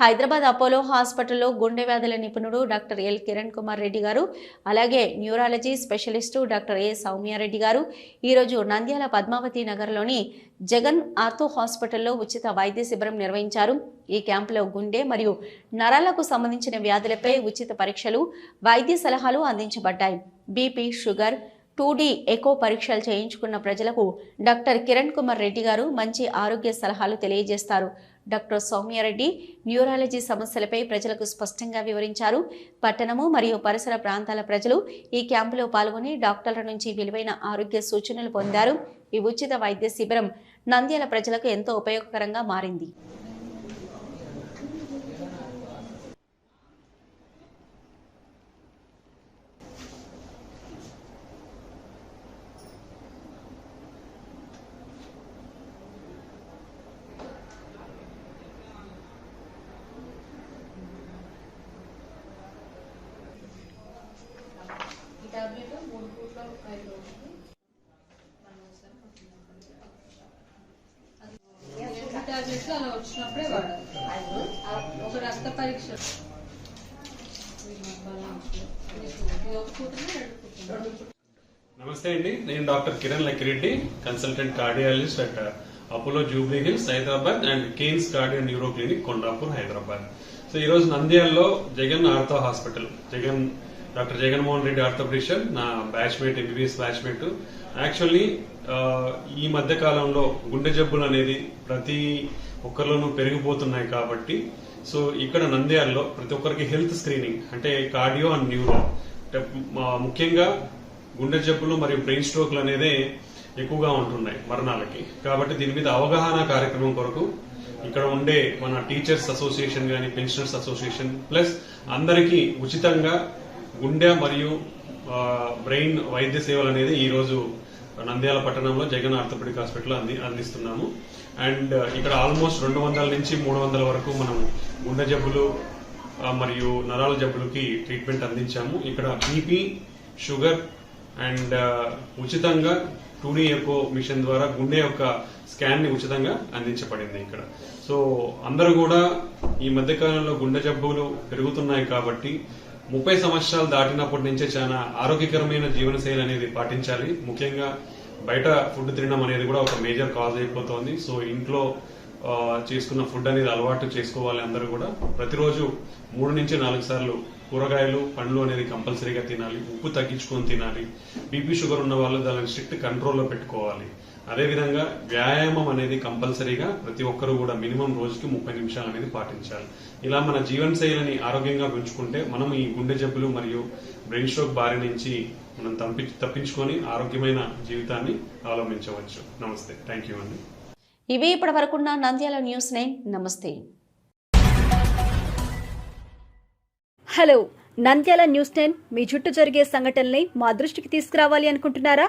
Hyderabad Apollo హాస్పిటల్లో గుండె వ్యాధుల నిపుణుడు డాక్టర్ ఎల్ కిరణ్ కుమార్ రెడ్డి గారు అలాగే neurology specialist doctor A Soumya Reddy గారు. ఈరోజు నంద్యాల పద్మావతి నగర్లోని జగన్ ఆర్థో హాస్పిటల్లో ఉచిత వైద్య శిబిరం నిర్వహించారు. ఈ క్యాంపులో గుండె మరియు నరాలకు సంబంధించిన వ్యాధులపై ఉచిత పరీక్షలు వైద్య సలహాలు అందించబడ్డాయి. BP sugar two D echo పరీక్షలు చేయించుకున్న ప్రజలకు డాక్టర్ కిరణ్ కుమార్ రెడ్డి గారు మంచి ఆరోగ్య సలహాలు తెలియజేస్తారు. డాక్టర్ సౌమ్యారెడ్డి న్యూరాలజీ సమస్యలపై ప్రజలకు స్పష్టంగా వివరించారు. పట్టణము మరియు పరిసర ప్రాంతాల ప్రజలు ఈ క్యాంపులో పాల్గొని డాక్టర్ల నుంచి విలువైన ఆరోగ్య సూచనలు పొందారు. ఈ ఉచిత వైద్య శిబిరం నంద్యాల ప్రజలకు ఎంతో ఉపయోగకరంగా మారింది. టాబ్లెట్స్ అలా వచ్చినప్పుడే వాడాలి. ఒక రక్త పరీక్ష. నమస్తే అండి నేను doctor Kiran Lakkireddy consultant cardiologist at Apollo Jubilee Hills Hyderabad and Kane's cardio neuro clinic Kondapur Hyderabad. So ఈ రోజు నంద్యాలలో Jagan ortho hospital Jagan doctor Jaganmohan Reddy orthopedician నా బ్యాచ్మేట్ ఎంబీబీఎస్ బ్యాచ్మేట్. యాక్చువల్లీ ఈ మధ్య కాలంలో గుండె జబ్బులు అనేది ప్రతి ఒక్కరిలోనూ పెరిగిపోతున్నాయి కాబట్టి సో ఇక్కడ నంద్యాలలో ప్రతి ఒక్కరికి హెల్త్ స్క్రీనింగ్ అంటే కార్డియో అండ్ న్యూరో. అంటే ముఖ్యంగా గుండె జబ్బులు మరియు బ్రెయిన్ స్ట్రోక్లు అనేదే ఎక్కువగా ఉంటున్నాయి మరణాలకి. కాబట్టి దీని మీద అవగాహన కార్యక్రమం కొరకు ఇక్కడ ఉండే మన టీచర్స్ అసోసియేషన్ కానీ పెన్షనర్స్ అసోసియేషన్ ప్లస్ అందరికీ ఉచితంగా గుండె మరియు బ్రెయిన్ వైద్య సేవలు అనేది ఈ రోజు నంద్యాల పట్టణంలో జగన్ ఆర్థోపెడిక్ హాస్పిటల్ అంది అందిస్తున్నాము. అండ్ ఇక్కడ ఆల్మోస్ట్ రెండు వందల నుంచి మూడు వందల వరకు మనం గుండె జబ్బులు మరియు నరాల జబ్బులకి ట్రీట్మెంట్ అందించాము. ఇక్కడ బీపీ షుగర్ అండ్ ఉచితంగా టూడీ ఎకో మిషన్ ద్వారా గుండె యొక్క స్కాన్ని ఉచితంగా అందించబడింది ఇక్కడ. సో అందరూ కూడా ఈ మధ్య కాలంలో గుండె జబ్బులు పెరుగుతున్నాయి కాబట్టి ముప్పై సంవత్సరాలు దాటినప్పటి నుంచే చాలా ఆరోగ్యకరమైన జీవనశైలి అనేది పాటించాలి. ముఖ్యంగా బయట ఫుడ్ తినడం అనేది కూడా ఒక మేజర్ కాజ్ అయిపోతోంది. సో ఇంట్లో చేసుకున్న ఫుడ్ అనేది అలవాటు చేసుకోవాలి అందరూ కూడా. ప్రతిరోజు మూడు నుంచి నాలుగు సార్లు కూరగాయలు పండ్లు అనేది కంపల్సరీగా తినాలి. ఉప్పు తగ్గించుకొని తినాలి. బీపీ షుగర్ ఉన్న వాళ్ళు దానిని స్ట్రిక్ట్ కంట్రోల్లో పెట్టుకోవాలి. అదేవిధంగా వ్యాయామం అనేది కంపల్సరీగా ప్రతి ఒక్కరూ కూడా మినిమం రోజుకి ముప్పై నిమిషాలు అనేది పాటించాలి. ఇలా మన జీవన శైలిని ఆరోగ్యంగా పెంచుకుంటే మనం ఈ గుండె జబ్బులు మరియు బ్రెయిన్ స్ట్రోక్ బారి నుంచి మనం తప్పి తప్పించుకొని ఆరోగ్యమైన జీవితాన్ని అవలంబించవచ్చు. నమస్తే. థ్యాంక్ యూ అండి. ఇవి ఇప్పటి వరకున్న నంద్యాల న్యూస్ నైన్ నమస్తే. హలో నంద్యాల న్యూస్ టెన్ మీ చుట్టూ జరిగే సంఘటనల్ని మా దృష్టికి తీసుకురావాలి అనుకుంటున్నారా?